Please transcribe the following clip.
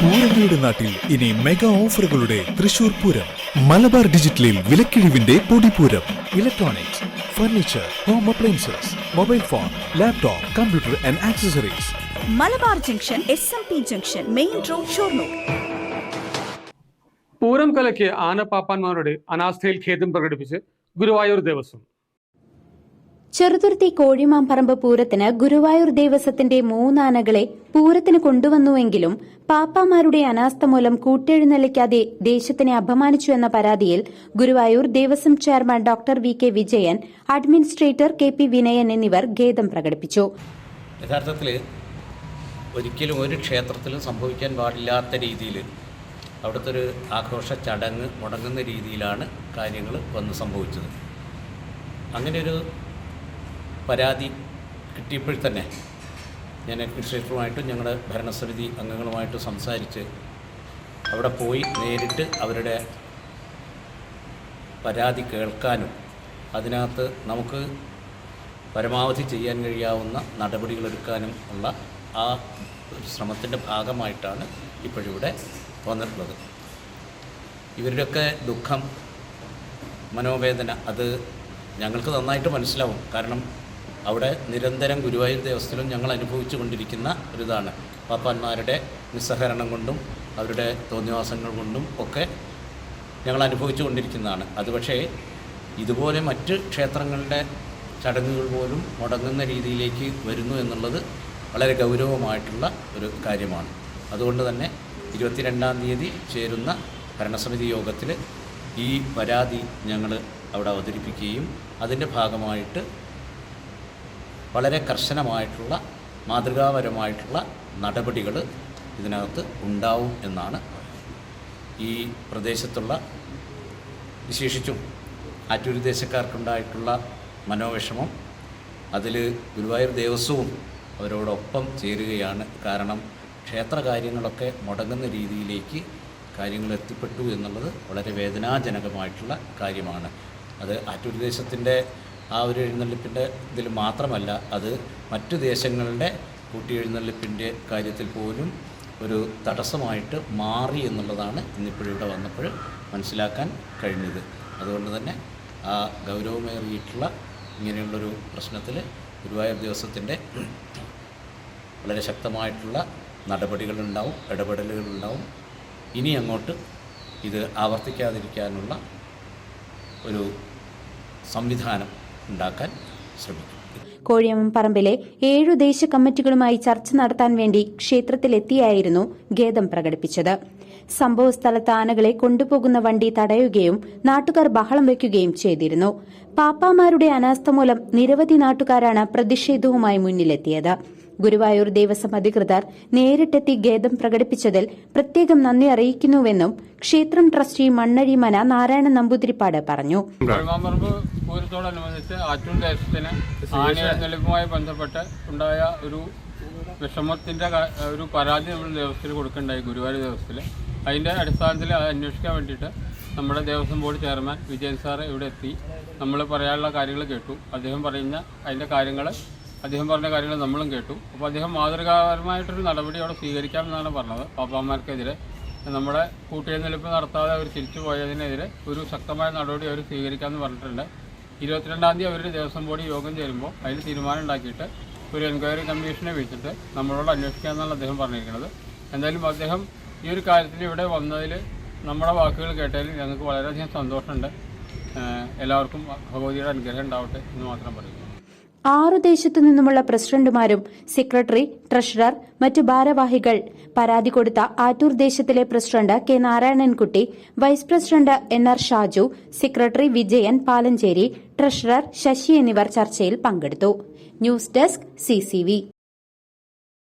പൂരങ്ങളുടെ നാട്ടിൽ ഇനി മെഗാ ഓഫറുകളുടെ തൃശൂർ പൂരം. മലബാർ ഡിജിറ്റലിൽ വിലക്കിഴിവിന്റെ പൊടിപൂരം. Electronics furniture home appliances mobile phone laptop computer and accessories Malabar junction S M P junction main road Shoranur. Pooram കലയ്ക്ക് ആനപ്പാപ്പാന്മാരുടെ അനാസ്ഥയിൽ ഖേദം പ്രകടിപ്പിച്ച് ഗുരുവായൂർ ദേവസ്വം. ചെറുതുരുത്തി കോഴിമാമ്പറമ്പ് പൂരത്തിന് ഗുരുവായൂർ ദേവസ്വത്തിന്റെ മൂന്നാനകളെ പൂരത്തിന് കൊണ്ടുവന്നുവെങ്കിലും പാപ്പാമാരുടെ അനാസ്ഥ മൂലം കൂട്ടെഴുന്നള്ളിക്കാതെ ദേശത്തിനെ അപമാനിച്ചു എന്ന പരാതിയിൽ Guruvayur Devaswom chairman doctor V K Vijayan administrator K P Vinayan എന്നിവർ ഖേദം പ്രകടിപ്പിച്ചു. യഥാർത്ഥത്തിൽ ഒരിക്കലും ഒരു ക്ഷേത്രത്തിലും സംഭവിക്കാൻ പാടില്ലാത്ത രീതിയിൽ അവിടുത്തെ ഒരു ആഘോഷ ചടങ്ങ് മുടങ്ങുന്ന രീതിയിലാണ് കാര്യങ്ങൾ വന്ന് സംഭവിച്ചത്. അങ്ങനെ ഒരു പരാതി കിട്ടിയപ്പോൾ തന്നെ ഞാൻ അഡ്മിനിസ്ട്രേറ്ററുമായിട്ടും ഞങ്ങളുടെ ഭരണസമിതി അംഗങ്ങളുമായിട്ട് സംസാരിച്ച് അവിടെ പോയി നേരിട്ട് അവരുടെ പരാതി കേൾക്കാനും അതിനകത്ത് നമുക്ക് പരമാവധി ചെയ്യാൻ കഴിയാവുന്ന നടപടികളെടുക്കാനും ഉള്ള ആ ശ്രമത്തിന്റെ ഭാഗമായിട്ടാണ് ഇപ്പോഴിവിടെ വന്നിട്ടുള്ളത്. ഇവരുടെയൊക്കെ ദുഃഖം മനോവേദന അത് ഞങ്ങൾക്ക് നന്നായിട്ട് മനസ്സിലാവും. കാരണം അവിടെ നിരന്തരം ഗുരുവായൂർ ദേവസ്ഥയിലും ഞങ്ങൾ അനുഭവിച്ചു കൊണ്ടിരിക്കുന്ന ഒരിതാണ്. പാപ്പാന്മാരുടെ നിസ്സഹരണം കൊണ്ടും അവരുടെ തോന്നിവാസങ്ങൾ കൊണ്ടും ഒക്കെ ഞങ്ങൾ അനുഭവിച്ചു കൊണ്ടിരിക്കുന്നതാണ് അത് പക്ഷേ ഇതുപോലെ മറ്റ് ക്ഷേത്രങ്ങളുടെ ചടങ്ങുകൾ പോലും മുടങ്ങുന്ന രീതിയിലേക്ക് വരുന്നു എന്നുള്ളത് വളരെ ഗൗരവമായിട്ടുള്ള ഒരു കാര്യമാണ്. അതുകൊണ്ട് തന്നെ ഇരുപത്തിരണ്ടാം തീയതി ചേരുന്ന ഭരണസമിതി യോഗത്തിൽ ഈ പരാതി ഞങ്ങൾ അവിടെ അവതരിപ്പിക്കുകയും അതിന്റെ ഭാഗമായിട്ട് വളരെ കർശനമായിട്ടുള്ള മാതൃകാപരമായിട്ടുള്ള നടപടികൾ ഇതിനകത്ത് ഉണ്ടാവും എന്നാണ് ഈ പ്രദേശത്തുള്ള വിശേഷിച്ചും ആറ്റൂര് ദേശക്കാർക്കുണ്ടായിട്ടുള്ള മനോവിഷമം. അതിൽ ഗുരുവായൂർ ദേവസ്വവും അവരോടൊപ്പം ചേരുകയാണ്. കാരണം ക്ഷേത്ര കാര്യങ്ങളൊക്കെ മുടങ്ങുന്ന രീതിയിലേക്ക് കാര്യങ്ങൾ എത്തിപ്പെട്ടു എന്നുള്ളത് വളരെ വേദനാജനകമായിട്ടുള്ള കാര്യമാണ്. അത് ആറ്റൂർ ദേശത്തിന്റെ ആ ഒരു എഴുന്നള്ളിപ്പിന്റെ ഇതിൽ മാത്രമല്ല അത് മറ്റു ദേശങ്ങളുടെ കൂട്ടി എഴുന്നള്ളിപ്പിന്റെ കാര്യത്തിൽ പോലും ഒരു തടസ്സമായിട്ട് മാറി എന്നുള്ളതാണ് ഇന്നിപ്പോഴിവിടെ വന്നപ്പോൾ മനസ്സിലാക്കാൻ കഴിഞ്ഞത്. അതുകൊണ്ട് തന്നെ ആ ഗൗരവമേറിയിട്ടുള്ള ഇങ്ങനെയുള്ളൊരു പ്രശ്നത്തിൽ ഗുരുവായൂർ ദിവസത്തിന്റെ വളരെ ശക്തമായിട്ടുള്ള നടപടികളുണ്ടാവും ഇടപെടലുകളുണ്ടാവും. ഇനി അങ്ങോട്ട് ഇത് ആവർത്തിക്കാതിരിക്കാനുള്ള ഒരു സംവിധാനം ഉണ്ടാക്കാൻ ശ്രമിക്കും. കോഴിയമ്മൻ പറമ്പിലെ ഏഴു ദേശ കമ്മിറ്റികളുമായി ചർച്ച നടത്താൻ വേണ്ടി ക്ഷേത്രത്തിലെത്തിയായിരുന്നു ഖേദം പ്രകടിപ്പിച്ചത്. സംഭവസ്ഥലത്ത് ആനകളെ കൊണ്ടുപോകുന്ന വണ്ടി തടയുകയും നാട്ടുകാർ ബഹളം വയ്ക്കുകയും ചെയ്തിരുന്നു. പാപ്പാമാരുടെ അനാസ്ഥ മൂലം നിരവധി നാട്ടുകാരാണ് പ്രതിഷേധവുമായി മുന്നിലെത്തിയത്. ഗുരുവായൂർ ദേവസ്വം അധികൃതർ നേരിട്ടെത്തി ഖേദം പ്രകടിപ്പിച്ചതിൽ പ്രത്യേകം നന്ദി അറിയിക്കുന്നുവെന്നും ക്ഷേത്രം ട്രസ്റ്റി മണ്ണഴിമന നാരായണ നമ്പൂതിരിപ്പാട് പറഞ്ഞു. പൂരത്തോടനുബന്ധിച്ച് ആറ്റൂർ ദേശത്തിന് ആനയെഴുന്നള്ളിപ്പുമായി ബന്ധപ്പെട്ട് ഉണ്ടായ ഒരു വിഷമത്തിന്റെ ഒരു പരാതി നമ്മൾ ദേവസ്വത്തിൽ കൊടുക്കണ്ടായി ഗുരുവായൂർ ദേവസ്വത്തിൽ അതിന്റെ അടിസ്ഥാനത്തിൽ അത് അന്വേഷിക്കാൻ വേണ്ടിയിട്ട് നമ്മുടെ Devaswom board chairman Vijayan sir ഇവിടെ എത്തി. നമ്മൾ പറയാനുള്ള കാര്യങ്ങൾ കേട്ടു. അദ്ദേഹം പറയുന്ന അതിന്റെ കാര്യങ്ങൾ അദ്ദേഹം പറഞ്ഞ കാര്യങ്ങൾ നമ്മളും കേട്ടു. അപ്പോൾ അദ്ദേഹം മാതൃകാപരമായിട്ടൊരു നടപടി അവിടെ സ്വീകരിക്കാമെന്നാണ് പറഞ്ഞത്. പാപ്പാമാർക്കെതിരെ നമ്മുടെ കൂട്ടിയെഴുന്നള്ളിപ്പ് നടത്താതെ അവർ തിരിച്ചു പോയതിനെതിരെ ഒരു ശക്തമായ നടപടി അവർ സ്വീകരിക്കാമെന്ന് പറഞ്ഞിട്ടുണ്ട്. ഇരുപത്തിരണ്ടാം തീയതി അവരുടെ ദേവസ്വം ബോർഡ് യോഗം ചേരുമ്പോൾ അതിൽ തീരുമാനം ഉണ്ടാക്കിയിട്ട് ഒരു എൻക്വയറി കമ്മീഷനെ വിളിച്ചിട്ട് നമ്മളോട് അന്വേഷിക്കാമെന്നാണ് അദ്ദേഹം പറഞ്ഞിരിക്കുന്നത്. എന്തായാലും അദ്ദേഹം ഈ ഒരു കാര്യത്തിൽ ഇവിടെ വന്നതിൽ നമ്മുടെ വാക്കുകൾ കേട്ടതിൽ ഞങ്ങൾക്ക് വളരെയധികം സന്തോഷമുണ്ട്. എല്ലാവർക്കും ഭഗവതിയുടെ അനുഗ്രഹം ഉണ്ടാവട്ടെ എന്ന് മാത്രം പറയുന്നു. ആറു ദേശത്തു നിന്നുമുള്ള പ്രസിഡന്റുമാരും സെക്രട്ടറി ട്രഷറർ മറ്റു ഭാരവാഹികൾ. പരാതി കൊടുത്ത ആറ്റൂർ ദേശത്തിലെ president K Narayanankutty vice president N R Shaju secretary Vijayan Palancheri treasurer Sasi എന്നിവർ ചർച്ചയിൽ പങ്കെടുത്തു. News desk CCV